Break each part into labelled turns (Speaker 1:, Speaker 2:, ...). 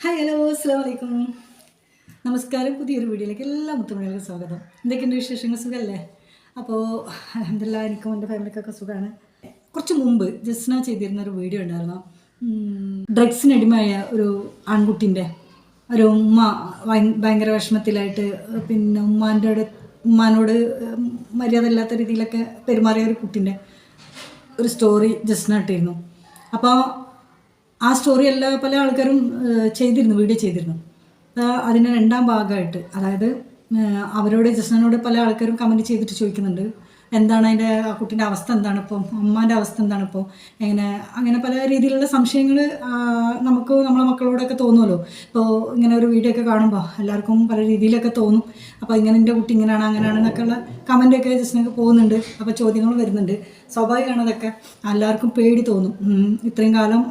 Speaker 1: Hi hello അസ്സാം വലൈക്കും നമസ്കാരം പുതിയൊരു വീഡിയോയിലേക്ക് എല്ലാ മുത്തുമണികൾക്കും സ്വാഗതം. എന്തൊക്കെയുണ്ട് വിശേഷങ്ങൾ? സുഖമല്ലേ അപ്പോൾ അലഹമില്ല എനിക്കും എന്റെ ഫാമിലിക്കൊക്കെ സുഖമാണ് കുറച്ച് മുമ്പ് ജസ്ന ചെയ്തിരുന്ന ഒരു വീഡിയോ ഉണ്ടായിരുന്നു. ഡ്രഗ്സിന് അടിമയായ ഒരു ആൺകുട്ടിന്റെ ഒരു ഉമ്മ ഭയ- ഭയങ്കര വിഷമത്തിലായിട്ട് പിന്നെ ഉമ്മാന്റെ ഉമ്മാനോട് മര്യാദ ഇല്ലാത്ത രീതിയിലൊക്കെ പെരുമാറിയ ഒരു കുട്ടീന്റെ ഒരു സ്റ്റോറി ജസ്ന ഇട്ടിരുന്നു. അപ്പോൾ ആ സ്റ്റോറി എല്ലാ പല ആൾക്കാരും ചെയ്തിരുന്നു വീഡിയോ ചെയ്തിരുന്നു. അതിന് രണ്ടാം ഭാഗമായിട്ട്. അതായത് അവരോട് ജസ്നനോട് പല ആൾക്കാരും കമന്റ് ചെയ്തിട്ട് ചോദിക്കുന്നുണ്ട്. എന്താണ് അതിന്റെ ആ കുട്ടീന്റെ അവസ്ഥ എന്താണ് ഇപ്പം? അമ്മാന്റെ അവസ്ഥ എന്താണ് ഇപ്പോൾ എങ്ങനെ? അങ്ങനെ പല രീതിയിലുള്ള സംശയങ്ങൾ നമുക്ക് നമ്മളെ മക്കളോടൊക്കെ തോന്നുമല്ലോ. ഇപ്പോൾ ഇങ്ങനെ ഒരു വീഡിയോ ഒക്കെ കാണുമ്പോൾ എല്ലാവർക്കും പല രീതിയിലൊക്കെ തോന്നും. അപ്പോൾ ഇങ്ങനെ എന്റെ കുട്ടി ഇങ്ങനെയാണ് അങ്ങനെയാണെന്നൊക്കെ ഉള്ള കമന്റൊക്കെ ജസ്റ്റിനൊക്കെ പോകുന്നുണ്ട്. അപ്പോൾ ചോദ്യങ്ങൾ വരുന്നുണ്ട്. സ്വാഭാവികമാണ് അതൊക്കെ. എല്ലാവർക്കും പേടി തോന്നും. ഇത്രയും കാലം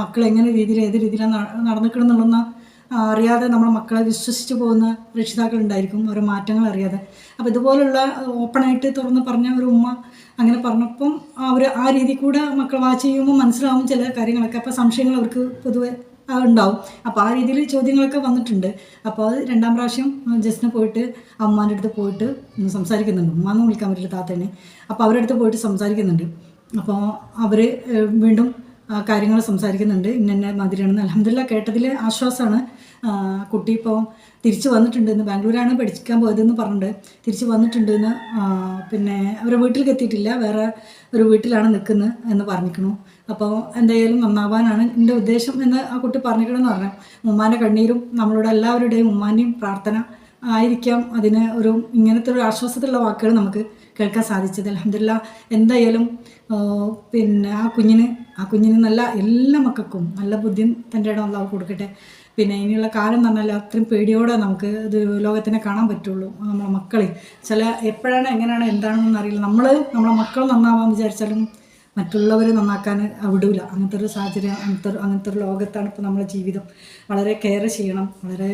Speaker 1: മക്കൾ എങ്ങനെ രീതിയിൽ ഏത് രീതിയിലാണ് നടന്നിക്കണം എന്നുള്ളതെന്ന് അറിയാതെ നമ്മൾ മക്കളെ വിശ്വസിച്ച് പോകുന്ന രക്ഷിതാക്കളുണ്ടായിരിക്കും ഓരോ മാറ്റങ്ങൾ അറിയാതെ. അപ്പോൾ ഇതുപോലുള്ള ഓപ്പണായിട്ട് തുറന്ന് പറഞ്ഞ ഒരു ഉമ്മ അങ്ങനെ പറഞ്ഞപ്പം അവർ ആ രീതി കൂടെ മക്കൾ വാച്ച് ചെയ്യുമ്പോൾ മനസ്സിലാവും ചില കാര്യങ്ങളൊക്കെ. അപ്പോൾ സംശയങ്ങൾ അവർക്ക് പൊതുവെ ഉണ്ടാവും. അപ്പോൾ ആ രീതിയിൽ ചോദ്യങ്ങളൊക്കെ വന്നിട്ടുണ്ട്. അപ്പോൾ അത് രണ്ടാം പ്രാവശ്യം ജസ്റ്റിന് പോയിട്ട് അമ്മാന്റെ അടുത്ത് പോയിട്ട് സംസാരിക്കുന്നുണ്ട്. ഉമ്മാന്ന് വിളിക്കാൻ പറ്റില്ല താത്തേനെ. അപ്പോൾ അവരുടെ അടുത്ത് പോയിട്ട് സംസാരിക്കുന്നുണ്ട്. അപ്പോൾ അവർ വീണ്ടും കാര്യങ്ങൾ സംസാരിക്കുന്നുണ്ട്. ഇന്ന മാതിരിയാണെന്ന് അലഹമില്ല കേട്ടതിൽ ആശ്വാസമാണ് കുട്ടി ഇപ്പോൾ തിരിച്ചു വന്നിട്ടുണ്ട് ഇന്ന് ബാംഗ്ലൂരാണ് പഠിക്കാൻ പോയതെന്ന് പറഞ്ഞിട്ടുണ്ട്. തിരിച്ച് വന്നിട്ടുണ്ട് എന്ന് പിന്നെ അവരെ വീട്ടിലേക്ക് എത്തിയിട്ടില്ല. വേറെ ഒരു വീട്ടിലാണ് നിൽക്കുന്നത് എന്ന് പറഞ്ഞിരിക്കണു അപ്പോൾ എന്തായാലും നന്നാവാനാണ് എന്റെ ഉദ്ദേശം എന്ന് ആ കുട്ടി പറഞ്ഞിരിക്കണമെന്ന് പറഞ്ഞു ഉമ്മാന്റെ കണ്ണീരും നമ്മളുടെ എല്ലാവരുടെയും ഉമ്മാന്റെയും പ്രാർത്ഥന ആയിരിക്കാം. അതിന് ഒരു ഇങ്ങനത്തെ ഒരു ആശ്വാസത്തിലുള്ള വാക്കുകൾ നമുക്ക് കേൾക്കാൻ സാധിച്ചത്. അലഹമില്ല എന്തായാലും പിന്നെ ആ കുഞ്ഞിന് ആ കുഞ്ഞിന് നല്ല എല്ലാ മക്കൾക്കും നല്ല ബുദ്ധിയും തന്റെ ഇടം അള്ളാഹു കൊടുക്കട്ടെ. പിന്നെ ഇനിയുള്ള കാലം എന്ന് പറഞ്ഞാൽ അത്രയും പേടിയോടെ നമുക്ക് ഇത് ലോകത്തിനെ കാണാൻ പറ്റുള്ളൂ. നമ്മളെ മക്കളെ. ചില എപ്പോഴാണ് എങ്ങനെയാണ് എന്താണെന്നൊന്നും അറിയില്ല. നമ്മൾ നമ്മളെ മക്കൾ നന്നാവാൻ വിചാരിച്ചാലും മറ്റുള്ളവരെ നന്നാക്കാൻ വിടൂല. അങ്ങനത്തെ ഒരു സാഹചര്യം അങ്ങനത്തെ അങ്ങനത്തെ ഒരു ലോകത്താണ് ഇപ്പോൾ നമ്മുടെ ജീവിതം. വളരെ കെയർ ചെയ്യണം. വളരെ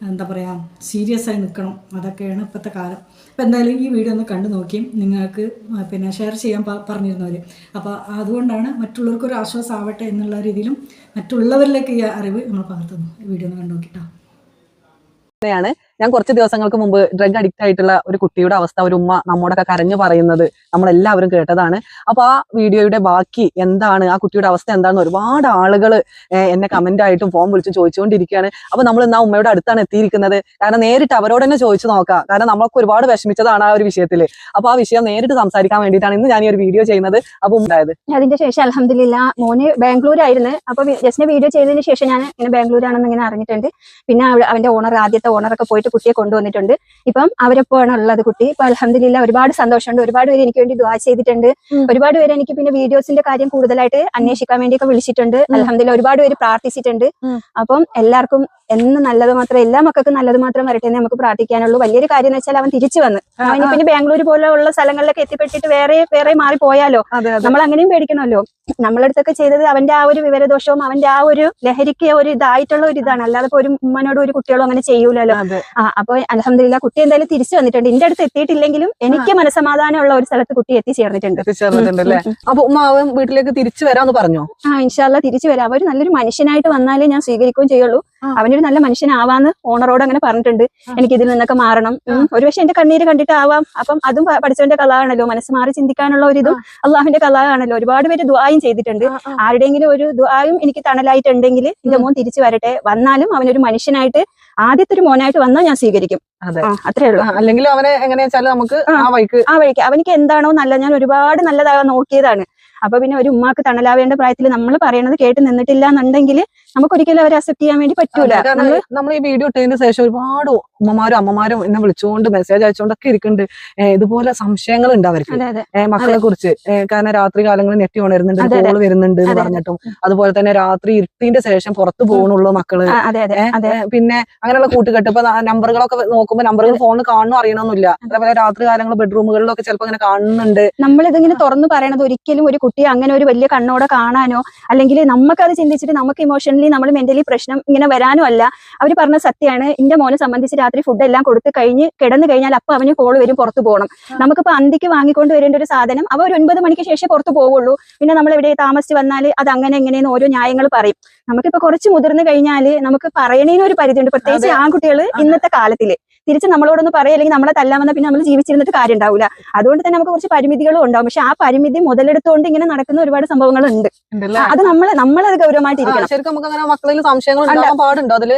Speaker 1: എന്താ പറയുക സീരിയസ് ആയി നിൽക്കണം അതൊക്കെയാണ് ഇപ്പോഴത്തെ കാലം. അപ്പോൾ എന്തായാലും ഈ വീഡിയോ ഒന്ന് കണ്ടു നോക്കി നിങ്ങൾക്ക് പിന്നെ ഷെയർ ചെയ്യാൻ പറഞ്ഞിരുന്നവർ അപ്പോൾ അതുകൊണ്ടാണ് മറ്റുള്ളവർക്കൊരു ആശ്വാസം ആവട്ടെ എന്നുള്ള രീതിയിലും മറ്റുള്ളവരിലേക്ക് ഈ അറിവ് നമ്മൾ പകർത്തുന്നു വീഡിയോ ഒന്ന് കണ്ടു നോക്കിട്ടോ
Speaker 2: ഞാൻ കുറച്ച് ദിവസങ്ങൾക്ക് മുമ്പ് ഡ്രഗ് അഡിക്റ്റ് ആയിട്ടുള്ള ഒരു കുട്ടിയുടെ അവസ്ഥ ഒരു ഉമ്മ നമ്മോടൊക്കെ കരഞ്ഞു പറയുന്നത് നമ്മളെല്ലാവരും കേട്ടതാണ്. അപ്പൊ ആ വീഡിയോയുടെ ബാക്കി എന്താണ് ആ കുട്ടിയുടെ അവസ്ഥ എന്താണെന്ന് ഒരുപാട് ആളുകൾ എന്നെ കമന്റ് ആയിട്ടും ഫോം വിളിച്ച് ചോദിച്ചുകൊണ്ടിരിക്കുകയാണ്. അപ്പൊ നമ്മൾ ഇന്ന് ആ ഉമ്മയുടെ അടുത്താണ് എത്തിയിരിക്കുന്നത്. കാരണം നേരിട്ട് അവരോട് തന്നെ ചോദിച്ചു നോക്കാം കാരണം നമ്മളൊക്കെ ഒരുപാട് വിഷമിച്ചതാണ് ആ ഒരു വിഷയത്തിൽ അപ്പൊ ആ വിഷയം നേരിട്ട് സംസാരിക്കാൻ വേണ്ടിയിട്ടാണ് ഇന്ന് ഞാൻ ഈ ഒരു വീഡിയോ ചെയ്യുന്നത്. അപ്പൊ ഉണ്ടായത്.
Speaker 3: അതിന്റെ ശേഷം അലഹമില്ല മോന് ബാംഗ്ലൂരായിരുന്നു അപ്പൊ ജസ്റ്റിന് വീഡിയോ ചെയ്തതിന് ശേഷം ഞാൻ ഇങ്ങനെ ബാംഗ്ലൂരാണെന്ന് ഇങ്ങനെ അറിഞ്ഞിട്ടുണ്ട്. പിന്നെ അവന്റെ ഓണർ ആദ്യത്തെ ഓണറൊക്കെ പോയിട്ട് കുട്ടിയെ കൊണ്ടുവന്നിട്ടുണ്ട്. ഇപ്പം അവരെപ്പോഴാണ് ഉള്ളത് കുട്ടി. ഇപ്പൊ അലഹമില്ല ഒരുപാട് സന്തോഷമുണ്ട്. ഒരുപാട് പേര് എനിക്ക് വേണ്ടി ദ്വാ ചെയ്തിട്ടുണ്ട്. ഒരുപാട് പേര് എനിക്ക് പിന്നെ വീഡിയോസിന്റെ കാര്യം കൂടുതലായിട്ട് അന്വേഷിക്കാൻ വേണ്ടിയൊക്കെ വിളിച്ചിട്ടുണ്ട്. അലഹമില്ല ഒരുപാട് പേര് പ്രാർത്ഥിച്ചിട്ടുണ്ട്. അപ്പം എല്ലാവർക്കും എന്ന് നല്ലത് മാത്രം എല്ലാ മക്കൾക്കും നല്ലത് മാത്രം വരട്ടെ എന്ന് നമുക്ക് പ്രാർത്ഥിക്കാനുള്ളൂ. വലിയൊരു കാര്യം എന്ന് വെച്ചാൽ അവൻ തിരിച്ചു വന്ന്. അവൻ പിന്നെ ബാംഗ്ലൂർ പോലെയുള്ള സ്ഥലങ്ങളിലൊക്കെ എത്തിപ്പെട്ടിട്ട് വേറെ വേറെ മാറി പോയാലോ? നമ്മൾ അങ്ങനെയും പേടിക്കണമല്ലോ. നമ്മളടുത്തൊക്കെ ചെയ്തത് അവന്റെ ആ ഒരു വിവരദോഷവും അവന്റെ ആ ഒരു ലഹരിക്ക് ഒരു ഇതായിട്ടുള്ള ഒരു ഇതാണ്. അല്ലാതെ ഒരു ഉമ്മനോട് ഒരു കുട്ടികളും അങ്ങനെ ചെയ്യൂലല്ലോ. ആ അപ്പൊ അലഹമില്ല കുട്ടി എന്തായാലും തിരിച്ചു വന്നിട്ടുണ്ട്. എന്റെ അടുത്ത് എത്തിയിട്ടില്ലെങ്കിലും എനിക്ക് മനസമാധാനമുള്ള ഒരു സ്ഥലത്ത് കുട്ടി എത്തിച്ചേർന്നിട്ടുണ്ട്.
Speaker 2: അപ്പൊ ഉമ്മ അവൻ വീട്ടിലേക്ക് തിരിച്ചു വരാന്ന് പറഞ്ഞു?
Speaker 3: ആ ഇൻഷാല്ല തിരിച്ചു വരാം. അവർ നല്ലൊരു മനുഷ്യനായിട്ട് വന്നാലേ ഞാൻ സ്വീകരിക്കുകയും ചെയ്യുള്ളൂ. അവനൊരു നല്ല മനുഷ്യനാവാന്ന് ഓണറോട് അങ്ങനെ പറഞ്ഞിട്ടുണ്ട്. എനിക്ക് ഇതിൽ നിന്നൊക്കെ മാറണം. ഒരു ഒരുപക്ഷെ എന്റെ കണ്ണീര് കണ്ടിട്ടാവാം. അപ്പം അതും പഠിച്ചവന്റെ കലാണല്ലോ മനസ്സ് മാറി ചിന്തിക്കാനുള്ള ഒരു ഇതും അള്ളാഹുവിന്റെ കലാണല്ലോ ഒരുപാട് പേര് ദ്വായും ചെയ്തിട്ടുണ്ട്. ആരുടെയെങ്കിലും ഒരു ദ്വായും എനിക്ക് തണലായിട്ടുണ്ടെങ്കിൽ എന്റെ മോൻ തിരിച്ചു വരട്ടെ. വന്നാലും അവനൊരു മനുഷ്യനായിട്ട് ആദ്യത്തെ ഒരു മോനായിട്ട് വന്നാൽ ഞാൻ സ്വീകരിക്കും. അത്രേ ഉള്ളൂ.
Speaker 2: അല്ലെങ്കിൽ അവനെ എങ്ങനെയാ നമുക്ക്
Speaker 3: ആ.
Speaker 2: ആ വഴിക്ക്
Speaker 3: ആ വഴിക്ക്. അവനിക്ക് എന്താണോ നല്ല ഞാൻ ഒരുപാട് നല്ലതാകാൻ നോക്കിയതാണ്. അപ്പൊ പിന്നെ ഒരു ഉമ്മാക്ക് തണലാവേണ്ട പ്രായത്തിൽ നമ്മൾ പറയണത് കേട്ട് നിന്നിട്ടില്ല എന്നുണ്ടെങ്കിൽ നമുക്ക് ഒരിക്കലും അവരെ അക്സെപ്റ്റ് ചെയ്യാൻ വേണ്ടി പറ്റൂല.
Speaker 2: നമ്മൾ ഈ വീഡിയോ ഇട്ടതിന് ശേഷം ഒരുപാട് ഉമ്മമാരും അമ്മമാരും എന്നെ വിളിച്ചുകൊണ്ട് മെസ്സേജ് അയച്ചുകൊണ്ടൊക്കെ ഇരിക്കുന്നുണ്ട് ഇതുപോലെ സംശയങ്ങൾ ഉണ്ട് അവർക്ക് മക്കളെ കുറിച്ച്. കാരണം രാത്രി കാലങ്ങളിൽ നെറ്റി ഉണരുന്നുണ്ട്. കോൾ വരുന്നുണ്ട് എന്ന്. പറഞ്ഞിട്ടും. അതുപോലെ തന്നെ രാത്രി ഇരുട്ടിന്റെ ശേഷം പുറത്തു പോകണുള്ളൂ മക്കൾ. പിന്നെ അങ്ങനെയുള്ള കൂട്ടുകെട്ട്. ഇപ്പൊ നമ്പറുകളൊക്കെ നോക്കുമ്പോൾ നമ്പറുകൾ ഫോണിൽ കാണുന്നു അറിയണമെന്നില്ല അതേപോലെ രാത്രി കാലങ്ങൾ ബെഡ്റൂമുകളിലൊക്കെ ചിലപ്പോ അങ്ങനെ കാണുന്നുണ്ട്.
Speaker 3: നമ്മളിതിങ്ങനെ തുറന്നു പറയണത് ഒരിക്കലും ഒരു കുട്ടിയെ അങ്ങനെ ഒരു വലിയ കണ്ണോടെ കാണാനോ അല്ലെങ്കിൽ നമുക്കത് ചിന്തിച്ചിട്ട് നമുക്ക് ഇമോഷണലി നമ്മൾ മെന്റലി പ്രശ്നം ഇങ്ങനെ വരാനോ അല്ല. അവർ പറഞ്ഞ സത്യമാണ് എന്റെ മോനെ സംബന്ധിച്ച് രാത്രി ഫുഡ് എല്ലാം കൊടുത്ത് കഴിഞ്ഞ് കിടന്നു കഴിഞ്ഞാൽ അപ്പൊ അവന് കോൾ വരും പുറത്തു പോകണം നമുക്കിപ്പോ അന്തിക്ക് വാങ്ങിക്കൊണ്ട് വരേണ്ട ഒരു സാധനം അവ ഒരു ഒൻപത് മണിക്ക് ശേഷം പുറത്തു പോവുള്ളൂ. പിന്നെ നമ്മൾ ഇവിടെ താമസിച്ച് വന്നാൽ അത് അങ്ങനെ എങ്ങനെയെന്ന് ഓരോ ന്യായങ്ങൾ പറയും. നമുക്കിപ്പോ കുറച്ച് മുതിർന്നു കഴിഞ്ഞാൽ നമുക്ക് പറയണേനൊരു ഒരു പരിധിയുണ്ട്. പ്രത്യേകിച്ച് ആൺകുട്ടികൾ ഇന്നത്തെ കാലത്തിൽ. തിരിച്ച് നമ്മളോടൊന്ന് പറയല്ലെങ്കിൽ നമ്മളെ തല്ലാമെന്ന പിന്നെ നമ്മൾ ജീവിച്ചിരുന്നിട്ട് കാര്യം ഉണ്ടാവില്ല അതുകൊണ്ട് തന്നെ നമുക്ക് കുറച്ച് പരിമിതികളും ഉണ്ടാവും. പക്ഷെ ആ പരിമിതി മുതലെടുത്തുകൊണ്ട് ഇങ്ങനെ നടക്കുന്ന ഒരുപാട് സംഭവങ്ങൾ
Speaker 2: ഉണ്ട്
Speaker 3: അത് നമ്മൾ നമ്മളത് ഗൗരവമായിട്ട്
Speaker 2: ആ,
Speaker 3: ഇരിക്കണം
Speaker 2: ശരിക്കും നമുക്ക് അങ്ങനെ മക്കളിൽ സംശയങ്ങൾ പാടുണ്ടോ അതിൽ?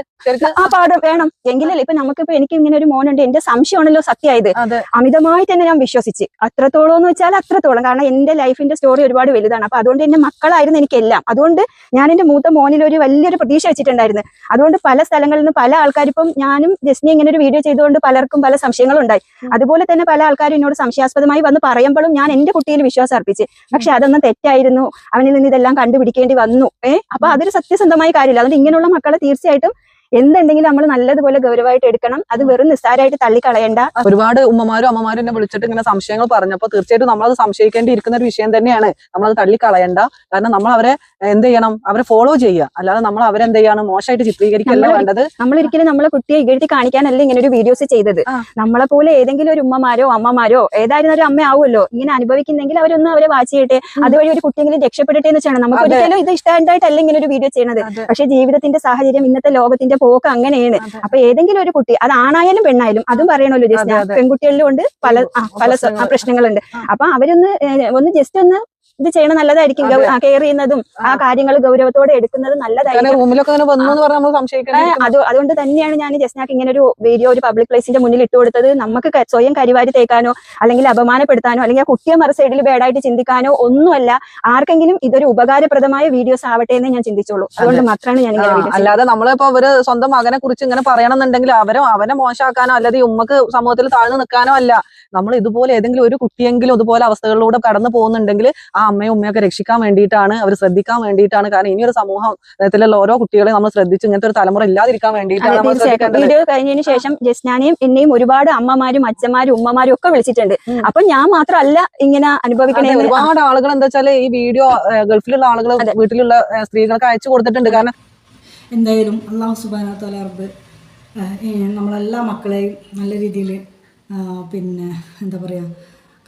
Speaker 3: ആ പാട്. വേണം. എങ്കിലല്ലേ ഇപ്പൊ നമുക്കിപ്പോ എനിക്ക് ഇങ്ങനെ ഒരു മോനുണ്ട്. എന്റെ സംശയമാണല്ലോ സത്യമായത്.
Speaker 2: അമിതമായി
Speaker 3: അമിതമായിട്ട് തന്നെ ഞാൻ വിശ്വസിച്ച്. അത്രത്തോളം എന്ന് വെച്ചാൽ അത്രത്തോളം. കാരണം എന്റെ ലൈഫിന്റെ സ്റ്റോറി ഒരുപാട് വലുതാണ്. അപ്പൊ അതുകൊണ്ട് എന്റെ മക്കളായിരുന്നു എനിക്കെല്ലാം. അതുകൊണ്ട് ഞാൻ എന്റെ മൂത്ത മോനിൽ ഒരു വലിയൊരു പ്രതീക്ഷ വെച്ചിട്ടുണ്ടായിരുന്നു. അതുകൊണ്ട് പല സ്ഥലങ്ങളിൽ നിന്ന് പല ആൾക്കാരിപ്പം ഞാനും ജസ്നി ഇങ്ങനെ ഒരു വീഡിയോ ചെയ്തുകൊണ്ട് പലർക്കും പല സംശയങ്ങളും ഉണ്ടായി അതുപോലെ തന്നെ പല ആൾക്കാരും എന്നോട് സംശയാസ്പദമായി വന്ന് പറയുമ്പോഴും ഞാൻ എന്റെ കുട്ടിയിൽ വിശ്വാസം അർപ്പിച്ച്. പക്ഷെ അതൊന്നും തെറ്റായിരുന്നു. അവനിൽ നിന്ന് ഇതെല്ലാം കണ്ടുപിടിക്കേണ്ടി വന്നു. ഏഹ് അപ്പൊ അതൊരു സത്യസന്ധമായ കാര്യമില്ല. അതുകൊണ്ട് ഇങ്ങനെയുള്ള മക്കളെ തീർച്ചയായിട്ടും എന്തുണ്ടെങ്കിലും നമ്മൾ നല്ലതുപോലെ ഗൗരവമായിട്ട് എടുക്കണം. അത് വെറും നിസ്സാരമായിട്ട് തള്ളിക്കളയണ്ട.
Speaker 2: ഒരുപാട് ഉമ്മമാരും അമ്മമാരും എന്നെ വിളിച്ചിട്ട് ഇങ്ങനെ സംശയങ്ങൾ പറഞ്ഞപ്പോൾ തീർച്ചയായിട്ടും നമ്മളത് സംശയിക്കേണ്ടിയിരിക്കുന്ന ഒരു വിഷയം തന്നെയാണ്. നമ്മളത് തള്ളിക്കളയണ്ട. കാരണം നമ്മൾ അവരെ എന്ത് ചെയ്യണം? അവരെ ഫോളോ ചെയ്യുക. അല്ലാതെ നമ്മൾ അവരെന്ത് ചെയ്യണം മോശമായിട്ട് ചിത്രീകരിക്കല്ല വേണ്ടത്.
Speaker 3: നമ്മൾ ഒരിക്കലും നമ്മളെ കുട്ടിയെ ഇകഴ്ത്തി കാണിക്കാനല്ല ഇങ്ങനെ ഒരു വീഡിയോസ് ചെയ്തത്. നമ്മളെ പോലെ ഏതെങ്കിലും ഒരു ഉമ്മമാരോ അമ്മമാരോ ഏതായിരുന്ന ഒരു അമ്മ ആവുമല്ലോ. ഇങ്ങനെ അനുഭവിക്കുന്നെങ്കിൽ അവരൊന്ന് അവരെ വാച്ച് ചെയ്യട്ടെ. അതുവഴി ഒരു കുട്ടിയെങ്കിലും രക്ഷപ്പെടട്ടെ എന്ന് വെച്ചാണ്. നമുക്ക്. ഒരിക്കലും ഇത് ഇഷ്ടമായിട്ടല്ല ഇങ്ങനെ ഒരു വീഡിയോ ചെയ്യണത്. പക്ഷെ ജീവിതത്തിന്റെ സാഹചര്യം ഇന്നത്തെ ലോകത്തിന്റെ പോക്ക് അങ്ങനെയാണ്. അപ്പൊ ഏതെങ്കിലും ഒരു കുട്ടി അത് ആണായാലും പെണ്ണായാലും അതും പറയണല്ലോ ജസ്റ്റ്. പെൺകുട്ടികളിലും ഉണ്ട് പല പല. പ്രശ്നങ്ങളുണ്ട്. അപ്പൊ അവരൊന്ന് ഒന്ന് ജസ്റ്റ് ഒന്ന് ഇത് ചെയ്യണം നല്ലതായിരിക്കും. കെയർ ചെയ്യുന്നതും ആ. കാര്യങ്ങൾ ഗൗരവത്തോടെ എടുക്കുന്നത് നല്ലതായിരിക്കും. അത് അതുകൊണ്ട് തന്നെയാണ് ഞാൻ ജസ്നാക്ക് ഇങ്ങനെ ഒരു വീഡിയോ ഒരു പബ്ലിക് പ്ലേസിന്റെ മുന്നിൽ ഇട്ട് കൊടുത്തത്. നമുക്ക് സ്വയം കരിവാരി തേക്കാനോ അല്ലെങ്കിൽ അപമാനപ്പെടുത്താനോ അല്ലെങ്കിൽ ആ കുട്ടിയെ മറു സൈഡിൽ ബാഡായിട്ട് ചിന്തിക്കാനോ ഒന്നുമല്ല. ആർക്കെങ്കിലും ഇതൊരു ഉപകാരപ്രദമായ വീഡിയോസ് ആവട്ടെ എന്ന് ഞാൻ ചിന്തിച്ചോളൂ അതുകൊണ്ട് മാത്രമാണ് ഞാൻ.
Speaker 2: അല്ലാതെ നമ്മളിപ്പോ അവർ സ്വന്തം മകനെ കുറിച്ച് ഇങ്ങനെ പറയണമെന്നുണ്ടെങ്കിൽ അവരോ അവനെ മോശമാക്കാനോ അല്ലാതെ ഉമ്മക്ക് സമൂഹത്തിൽ താഴ്ന്നു നിൽക്കാനോ അല്ല. നമ്മൾ ഇതുപോലെ ഏതെങ്കിലും ഒരു കുട്ടിയെങ്കിലും ഇതുപോലെ അവസ്ഥകളിലൂടെ കടന്നു പോകുന്നുണ്ടെങ്കിൽ ആ അമ്മയും ഉമ്മയൊക്കെ രക്ഷിക്കാൻ വേണ്ടിയിട്ടാണ് അവർ ശ്രദ്ധിക്കാൻ വേണ്ടിയിട്ടാണ്. കാരണം ഇനിയൊരു സമൂഹത്തിലുള്ള ഓരോ കുട്ടികളെ നമ്മൾ ശ്രദ്ധിച്ച് ഇങ്ങനത്തെ ഒരു തലമുറ ഇല്ലാതിരിക്കാൻ വേണ്ടിയിട്ടാണ്
Speaker 3: വീഡിയോ കഴിഞ്ഞതിന് ശേഷം ജസ്നാനെയും എന്നെയും ഒരുപാട് അമ്മമാരും അച്ഛന്മാരും ഉമ്മമാരും ഒക്കെ വിളിച്ചിട്ടുണ്ട്. അപ്പൊ ഞാൻ മാത്രമല്ല ഇങ്ങനെ അനുഭവിക്കണേ
Speaker 2: ഒരുപാട് ആളുകൾ എന്താ വെച്ചാൽ ഈ വീഡിയോ ഗൾഫിലുള്ള ആളുകൾ വീട്ടിലുള്ള സ്ത്രീകൾക്ക് അയച്ചു കൊടുത്തിട്ടുണ്ട്. കാരണം
Speaker 1: എന്തായാലും അള്ളാഹു സുബാന റബ്ബ് നമ്മളെല്ലാ മക്കളെയും നല്ല രീതിയിൽ പിന്നെ എന്താ പറയുക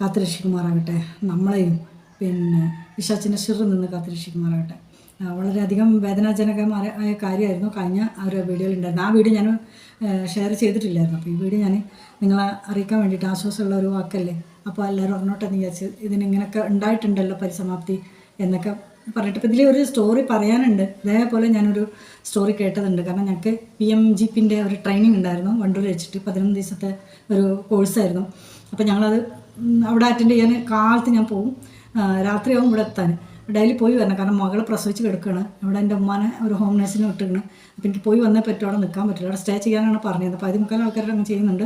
Speaker 1: കാത്തുരക്ഷിക്കുമാറാകട്ടെ. നമ്മളെയും പിന്നെ പിശാച്ചിന്റെ ഷിറിൽ നിന്ന് കാത്തിരക്ഷിക്കുമാറാകട്ടെ വളരെയധികം വേദനാജനകമായ ആയ കാര്യമായിരുന്നു കഴിഞ്ഞ ഒരു വീഡിയോയിൽ ഉണ്ടായിരുന്നു ആ വീഡിയോ ഞാൻ ഷെയർ ചെയ്തിട്ടില്ലായിരുന്നു. അപ്പോൾ ഈ വീഡിയോ ഞാൻ നിങ്ങളെ അറിയിക്കാൻ വേണ്ടിയിട്ട് ആശ്വാസമുള്ള ഒരു വാക്കല്ലേ? അപ്പോൾ എല്ലാവരും അറിഞ്ഞോട്ടെ എന്ന് വിചാരിച്ച് ഇതിനിങ്ങനെയൊക്കെ ഉണ്ടായിട്ടുണ്ടല്ലോ പരിസമാപ്തി എന്നൊക്കെ പറഞ്ഞിട്ട്. ഇപ്പോൾ ഇതിലൊരു ഒരു സ്റ്റോറി പറയാനുണ്ട്. ഇതേപോലെ ഞാനൊരു സ്റ്റോറി കേട്ടതുണ്ട്. കാരണം ഞങ്ങൾക്ക് പി എം ജി പിന്റെ ഒരു ട്രെയിനിങ് ഉണ്ടായിരുന്നു. വണ്ടൂർ വെച്ചിട്ട് പതിനൊന്ന് ദിവസത്തെ ഒരു കോഴ്സായിരുന്നു അപ്പോൾ ഞങ്ങളത് അവിടെ അറ്റൻഡ് ചെയ്യാൻ കാലത്ത് ഞാൻ പോകും രാത്രിയാവും ഇവിടെ എത്താൻ. ഡെയിലി പോയി വരണം. കാരണം മകൾ പ്രസവിച്ച് കിടക്കുകയാണ് ഇവിടെ എന്റെ ഉമ്മാനെ ഒരു ഹോം നേഴ്സിനെ വിട്ടിരിക്കണം. അപ്പോൾ എനിക്ക് പോയി വന്നേ പറ്റും അവിടെ നിൽക്കാൻ പറ്റില്ല അവിടെ സ്റ്റേ ചെയ്യാനാണ് പറഞ്ഞത്. അപ്പോൾ അതിമുക്കാൽ ആൾക്കാർ അങ്ങ് ചെയ്യുന്നുണ്ട്.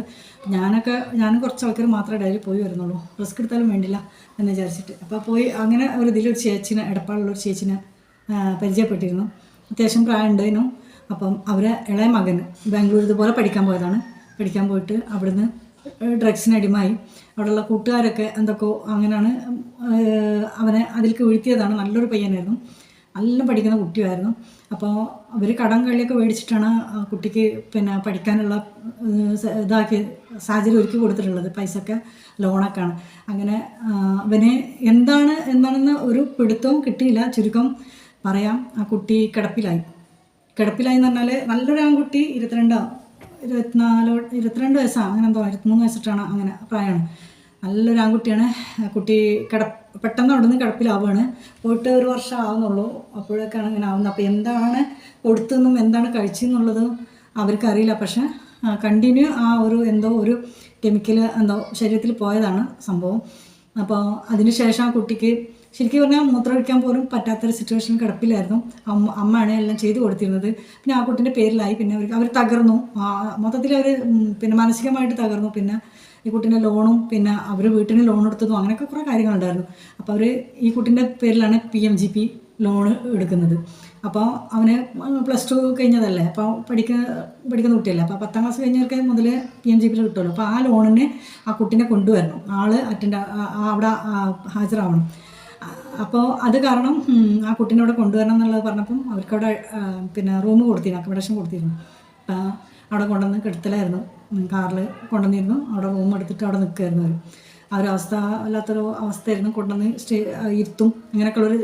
Speaker 1: ഞാനൊക്കെ ഞാനും കുറച്ച് ആൾക്കാർ മാത്രമേ ഡെയിലി പോയി വരുന്നുള്ളൂ. റിസ്ക് എടുത്താലും വേണ്ടില്ല എന്ന് വിചാരിച്ചിട്ട്. അപ്പോൾ പോയി അങ്ങനെ ഒരു ഇതിലൊരു ചേച്ചിനെ എടപ്പാളുള്ളൊരു ചേച്ചിനെ പരിചയപ്പെട്ടിരുന്നു. അത്യാവശ്യം പ്രായം ഉണ്ടായിരുന്നു അപ്പം അവരെ ഇളയ മകൻ ബാംഗ്ലൂർ ഇതുപോലെ പഠിക്കാൻ പോയതാണ്. പഠിക്കാൻ പോയിട്ട് അവിടുന്ന് ഡ്രഗ്സിന് അടിമായി അവിടെയുള്ള കൂട്ടുകാരൊക്കെ എന്തൊക്കെയോ അങ്ങനെയാണ് അവനെ അതിലേക്ക് വീഴ്ത്തിയതാണ്. നല്ലൊരു പയ്യനായിരുന്നു. നല്ല പഠിക്കുന്ന കുട്ടിയായിരുന്നു. അപ്പോൾ അവർ കടം കളിയൊക്കെ മേടിച്ചിട്ടാണ് കുട്ടിക്ക് പിന്നെ പഠിക്കാനുള്ള ഇതാക്കി സാഹചര്യം ഒരുക്കി കൊടുത്തിട്ടുള്ളത്. പൈസയൊക്കെ ലോണൊക്കെയാണ്. അങ്ങനെ അവനെ അവന് എന്താണ് എന്താണെന്ന് ഒരു പിടുത്തവും കിട്ടിയില്ല. ചുരുക്കം പറയാം ആ കുട്ടി കിടപ്പിലായി. കിടപ്പിലായി എന്ന് പറഞ്ഞാൽ നല്ലൊരു ആൺകുട്ടി ഇരുപത്തിരണ്ടോ ഇരുപത്തിനാലോ ഇരുപത്തിരണ്ട് വയസ്സാണ് അങ്ങനെ എന്തോ ഇരുപത്തിമൂന്ന് വയസ്സിട്ടാണ് അങ്ങനെ പ്രായമാണ്. നല്ലൊരു ആൺകുട്ടിയാണ്. കുട്ടി കിട പെട്ടെന്ന് അവിടെ നിന്ന് കിടപ്പിലാവുകയാണ് പോയിട്ട് ഒരു വർഷം ആവുന്നുള്ളൂ. അപ്പോഴൊക്കെയാണ് ഇങ്ങനെ ആവുന്നത്. അപ്പോൾ എന്താണ് കൊടുത്തതെന്നും എന്താണ് കഴിച്ചെന്നുള്ളതും അവർക്കറിയില്ല. പക്ഷേ കണ്ടിന്യൂ ആ ഒരു എന്തോ ഒരു കെമിക്കൽ എന്തോ ശരീരത്തിൽ പോയതാണ് സംഭവം. അപ്പോൾ അതിനുശേഷം ആ കുട്ടിക്ക് ശരിക്കും പറഞ്ഞാൽ മൂത്രമൊഴിക്കാൻ പോലും പറ്റാത്തൊരു സിറ്റുവേഷൻ കിടപ്പിലായിരുന്നു. അമ്മ അമ്മയാണ് എല്ലാം ചെയ്തു കൊടുത്തിരുന്നത്. പിന്നെ ആ കുട്ടിന്റെ പേരിലായി. പിന്നെ അവർ അവർ തകർന്നു. മൊത്തത്തിൽ അവർ പിന്നെ മാനസികമായിട്ട് തകർന്നു. പിന്നെ ഈ കുട്ടീന്റെ ലോണും പിന്നെ അവർ വീട്ടിന് ലോൺ എടുത്തതും അങ്ങനെയൊക്കെ കുറേ കാര്യങ്ങളുണ്ടായിരുന്നു. അപ്പോൾ അവർ ഈ കുട്ടീന്റെ പേരിലാണ് P M G P loan എടുക്കുന്നത്. അപ്പോൾ അവന് പ്ലസ് ടു കഴിഞ്ഞതല്ലേ? അപ്പോൾ പഠിക്കുന്ന പഠിക്കുന്ന കുട്ടിയല്ലേ? അപ്പോൾ പത്താം ക്ലാസ് കഴിഞ്ഞവർക്ക് മുതൽ പി എം ജി പിയിൽ കിട്ടുമല്ലോ അപ്പോൾ ആ ലോണിന് ആ കുട്ടീനെ കൊണ്ടുവരണം. ആൾ അറ്റൻഡ് അവിടെ ഹാജരാവണം. അപ്പോൾ അത് കാരണം ആ കുട്ടീനെ അവിടെ കൊണ്ടുവരണം എന്നുള്ളത് പറഞ്ഞപ്പം അവർക്കവിടെ പിന്നെ റൂം കൊടുത്തിരുന്നു അക്കോമഡേഷൻ കൊടുത്തിരുന്നു. അപ്പം അവിടെ കൊണ്ടുവന്ന് കിടത്തലായിരുന്നു. കാറിൽ കൊണ്ടുവന്നിരുന്നു. അവിടെ റൂം എടുത്തിട്ട് അവിടെ നിൽക്കുമായിരുന്നു അവർ ആ ഒരു അവസ്ഥ വല്ലാത്തൊരു അവസ്ഥയായിരുന്നു. കൊണ്ടുവന്ന് സ്റ്റേ ഇരുത്തും. അങ്ങനെയൊക്കെയുള്ളൊരു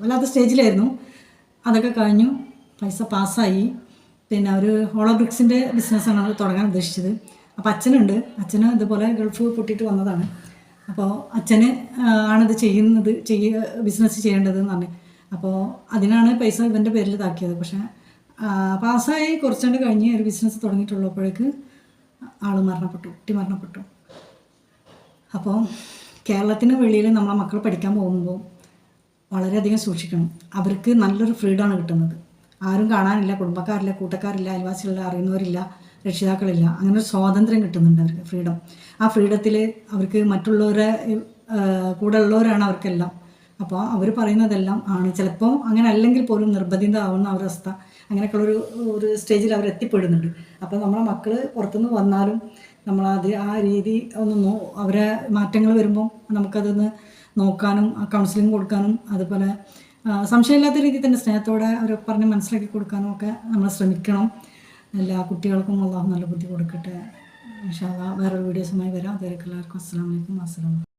Speaker 1: വല്ലാത്ത സ്റ്റേജിലായിരുന്നു. അതൊക്കെ കഴിഞ്ഞു. പൈസ പാസ്സായി. പിന്നെ അവർ ഹോളോ ബ്രിക്സിന്റെ ബിസിനസ്സാണ് തുടങ്ങാൻ ഉദ്ദേശിച്ചത്. അപ്പോൾ അച്ഛനുണ്ട്. അച്ഛന് ഇതുപോലെ ഗൾഫ് പൊട്ടിയിട്ട് വന്നതാണ്. അപ്പോൾ അച്ഛന് ആണത് ചെയ്യുന്നത് ചെയ്യ ബിസിനസ് ചെയ്യേണ്ടത് എന്ന് പറഞ്ഞു. അപ്പോൾ അതിനാണ് പൈസ ഇവന്റെ പേരിൽ ഇതാക്കിയത്. പക്ഷേ പാസ്സായി കുറച്ചുകൊണ്ട് കഴിഞ്ഞ് ഒരു ബിസിനസ് തുടങ്ങിയിട്ടുള്ളപ്പോഴേക്ക് ആൾ മരണപ്പെട്ടു കുട്ടി മരണപ്പെട്ടു. അപ്പോൾ കേരളത്തിന് വെളിയിൽ നമ്മളെ മക്കൾ പഠിക്കാൻ പോകുമ്പോൾ വളരെയധികം സൂക്ഷിക്കണം. അവർക്ക് നല്ലൊരു ഫ്രീഡമാണ് കിട്ടുന്നത്. ആരും കാണാനില്ല കുടുംബക്കാരില്ല കൂട്ടക്കാരില്ല അയൽവാസികളില്ല അറിയുന്നവരില്ല. രക്ഷിതാക്കളില്ല. അങ്ങനെ ഒരു സ്വാതന്ത്ര്യം കിട്ടുന്നുണ്ട് അവർക്ക് ഫ്രീഡം. ആ ഫ്രീഡത്തിൽ അവർക്ക് മറ്റുള്ളവരെ കൂടെ ഉള്ളവരാണ് അവർക്കെല്ലാം. അപ്പോൾ അവർ പറയുന്നതെല്ലാം ആണ്. ചിലപ്പോൾ അങ്ങനെ അല്ലെങ്കിൽ പോലും നിർബന്ധിതമാവുന്ന അവരവസ്ഥ അങ്ങനെയൊക്കെയുള്ളൊരു ഒരു ഒരു സ്റ്റേജിൽ അവർ എത്തിപ്പെടുന്നുണ്ട്. അപ്പോൾ നമ്മളെ മക്കൾ പുറത്തുനിന്ന് വന്നാലും നമ്മളത് ആ രീതി ഒന്ന് നോ അവരെ മാറ്റങ്ങൾ വരുമ്പോൾ നമുക്കതൊന്ന് നോക്കാനും കൗൺസിലിംഗ് കൊടുക്കാനും അതുപോലെ സംശയമില്ലാത്ത രീതിയിൽ തന്നെ സ്നേഹത്തോടെ അവരെ പറഞ്ഞ് മനസ്സിലാക്കി കൊടുക്കാനും ഒക്കെ നമ്മൾ ശ്രമിക്കണം. എല്ലാ കുട്ടികൾക്കും അള്ളാഹു നല്ല ബുദ്ധി കൊടുക്കട്ടെ. ഇൻഷാ അള്ളാ വേറൊരു വീഡിയോസുമായി വരാം. അതുവരെയൊക്കെ എല്ലാവർക്കും അസ്സാം വലൈക്കും അസ്സലാം